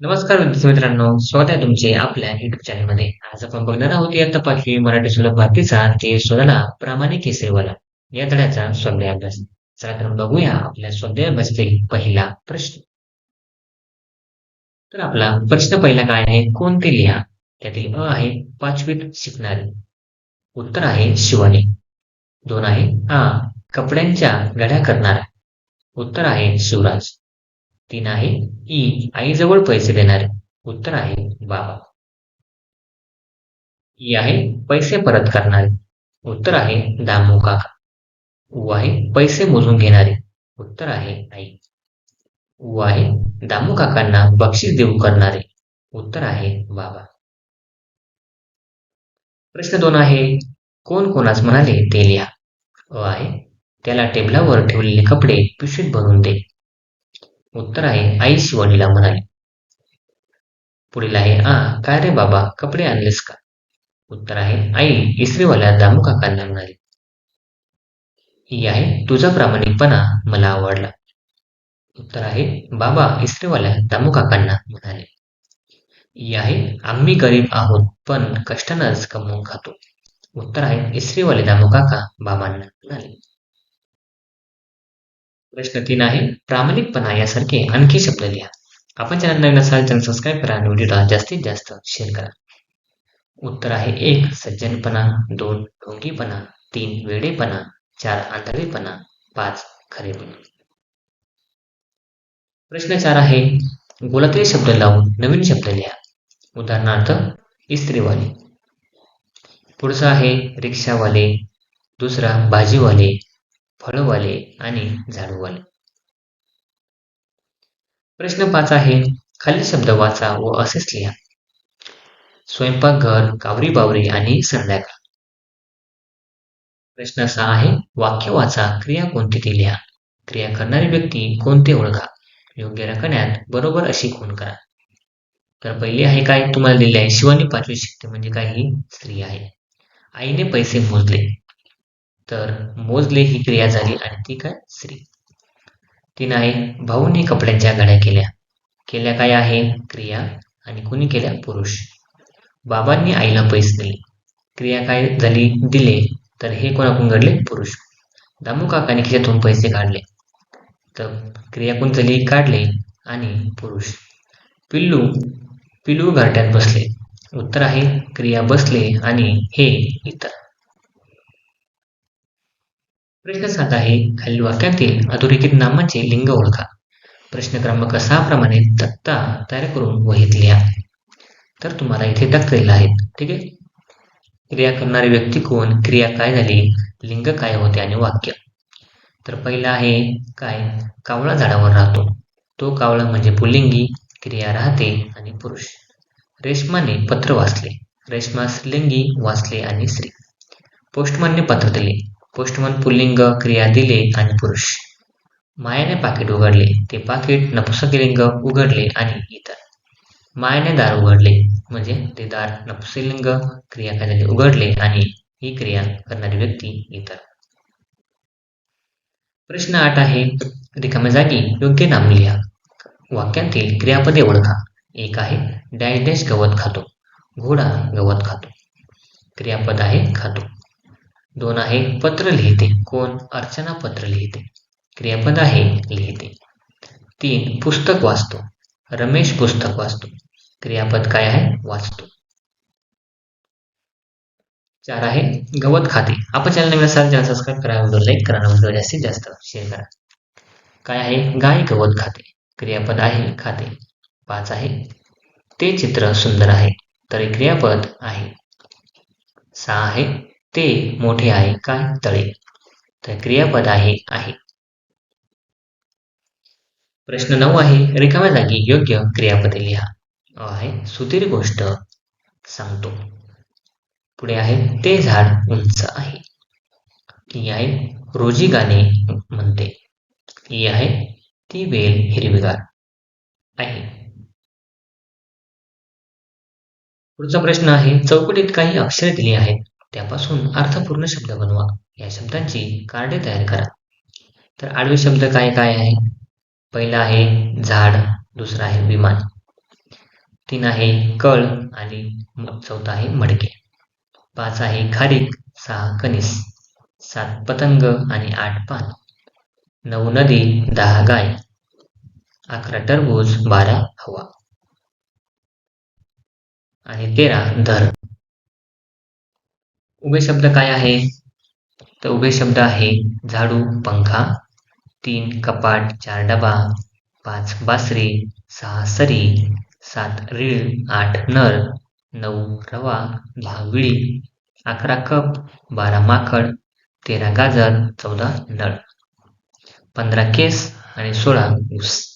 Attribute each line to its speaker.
Speaker 1: नमस्कार विद्यार्थी मित्रांनो स्वागत आहे तुमचे आपल्या युट्यूब चॅनलमध्ये आज आपण बघणार आहोत या पाचवी मराठी सुलभ भारतीचा ते शोधाला प्रामाणिक केसरीवाला. या धड्याचा स्वाध्याय अभ्यास. चला तर बघूया आपल्या स्वाध्याय अभ्यासातील पहिला प्रश्न. तर आपला प्रश्न पहिला काय आहे? कोणते लिहा? त्यातील अ आहे पाचवीत शिकणारे. उत्तर आहे शिवाने. दोन आहे आ कपड्यांच्या गड्या करणारा. उत्तर आहे शिवराज. तीन आहे ई आईजवळ पैसे देणारे. उत्तर आहे बाबा. ई आहे पैसे परत करणारे. उत्तर आहे दामू काका. उ आहे पैसे मोजून घेणारे. उत्तर आहे आई. उ आहे दामू काकांना बक्षीस देऊ करणारे. उत्तर आहे बाबा. प्रश्न दोन आहे कोण कोणास म्हणाले ते लिहा अ आहे त्याला टेबलावर ठेवलेले कपडे पिशवीत भरून दे. उत्तर आहे आई शिवानीला म्हणाली. पुढील आहे आ काय रे बाबा कपडे आणलेस का? उत्तर आहे आई इस्त्रीवाल्या दामू काकांना म्हणाली. ही आहे तुझा प्रामाणिकपणा मला आवडला. उत्तर आहे बाबा इस्त्रीवाल्या दामू काकांना म्हणाले. ही आहे आम्ही गरीब आहोत पण कष्टानंच कमवून खातो. उत्तर आहे इस्त्रीवाले दामू काका बाबांना म्हणाले. प्रश्न तीन आहे. प्रामाणिकपणा यासारखे आणखी शब्द लिहा. आपण चॅनल नवीन असाल चॅनल सबस्क्राईब करा आणि व्हिडिओला जास्तीत जास्त शेअर करा. उत्तर आहे एक सज्जनपणा. दोन ढोंगीपणा. तीन वेडेपणा. चार आंधळेपणा. पाच खरेपणा. प्रश्न चार आहे. गोलातील शब्द लावून नवीन शब्द लिहा. उदाहरणार्थ इस्त्रीवाले. पुढचा आहे रिक्षावाले. दुसरा भाजीवाले फळवाले आणि झाडूवाले. प्रश्न पाच आहे खालील शब्द वाचा व असेच लिहा. स्वयंपाकघर कावरी बावरी आणि संध्याकाळ. प्रश्न असा आहे वाक्य वाचा क्रिया कोणती ती लिहा. क्रिया करणारी व्यक्ती कोणते ओळखा. योग्य रकण्यात बरोबर अशी खून करा. तर पहिली आहे काय तुम्हाला दिली आहे शिवानी पाचवी शिकते म्हणजे काय ही स्त्री आहे. आईने पैसे मोजले. तर मोजले ही क्रिया झाली आणि ती काय? स्त्री. तीन आहे भाऊने कपड्यांच्या घड्या केल्या. केल्या काय आहे? क्रिया. आणि कुणी केल्या? पुरुष. बाबांनी आईला पैसे दिले. क्रिया काय झाली? दिले. तर हे कोणाकडून घडले? पुरुष. दामू काकाने खिशातून पैसे काढले. तर क्रिया कोण झाली? काढले. आणि पुरुष. पिल्लू पिल्लू घरट्यात बसले. उत्तर आहे क्रिया बसले आणि हे इतर. प्रश्न सात आहे खालील वाक्यातील अधोरेखित नामाचे लिंग ओळखा. प्रश्न क्रमांक सहा प्रमाणे तक्ता तयार करून वहीत लिहा. तर तुम्हाला इथे दाखवलेला आहे ठीक आहे? क्रिया करणारी व्यक्ती कोण? क्रिया काय झाली? लिंग काय होते आणि वाक्य? तर पहिला आहे काय? कावळा झाडावर राहतो. तो कावळा म्हणजे पुल्लिंगी क्रिया राहते आणि पुरुष. रेशमाने पत्र वाचले. रेशमा लिंगी वाचले आणि स्त्री. पोस्टमॅनने पत्र दिले. पोस्टमन पुल्लिंग क्रिया दिले आणि पुरुष. मायाने पाकिट उघडले ते पाकिट नपुसकलिंग उघडले आणि इतर. मायाने दार उघडले म्हणजे ते दार नपुसलिंग क्रिया काय उघडले आणि ही क्रिया करणारी व्यक्ती इतर. प्रश्न आठ आहे रिकाम्या जागी योग्य नाम लिहा. वाक्यातील क्रियापदे ओळखा. एक आहे डॅश डॅश गवत खातो. घोडा गवत खातो. क्रियापद आहे खातो. दोन आहे पत्र लिहिते. कोण? अर्चना पत्र लिहिते. क्रियापद आहे लिहिते. तीन पुस्तक वाचतो. रमेश पुस्तक वाचतो. क्रियापद काय आहे? वाचतो. चार आहे गवत खाते. आपण चॅनल नवीन असाल चॅनल सबस्क्राईब करा. व्हिडिओ लाईक करा व्हिडिओ जास्तीत जास्त शेअर करा. काय आहे? गाय गवत खाते. क्रियापद आहे खाते. पाच आहे ते चित्र सुंदर आहे. तर क्रियापद आहे. सहा आहे ते मोठे आहे काय तळे? तर क्रियापद आहे आहे. प्रश्न नऊ आहे. रिकाम्या जागी योग्य क्रियापदे लिहा. आहे सुधीर गोष्ट. सांगतो. पुढे आहे ते झाड उंच आहे. ही आहे रोजी गाणे म्हणते. ही आहे ती वेल हिरवीगार आहे. पुढचा प्रश्न आहे चौकटीत काही अक्षरे दिली आहेत. त्यापासून अर्थपूर्ण शब्द बनवा. या शब्दांची कार्डे तयार करा. तर आडवे शब्द काय काय आहे? पहिला आहे झाड दुसरा आहे विमान तीन आहे कळ आणि म- चौथा आहे मडके. पाच आहे खारीक सहा कनिस सात पतंग आणि आठ पान नऊ नदी दहा गाय अकरा टरबूज बारा हवा. आणि तेरा धर. उभे शब्द काय आहे? तर उभे शब्द आहे झाडू पंखा तीन कपाट चार डबा पाच बासरी सहा सरी सात रीळ आठ नर नऊ रवा दहा विळी अकरा कप बारा माकड तेरा गाजर चौदा नळ पंधरा केस आणि सोळा ऊस.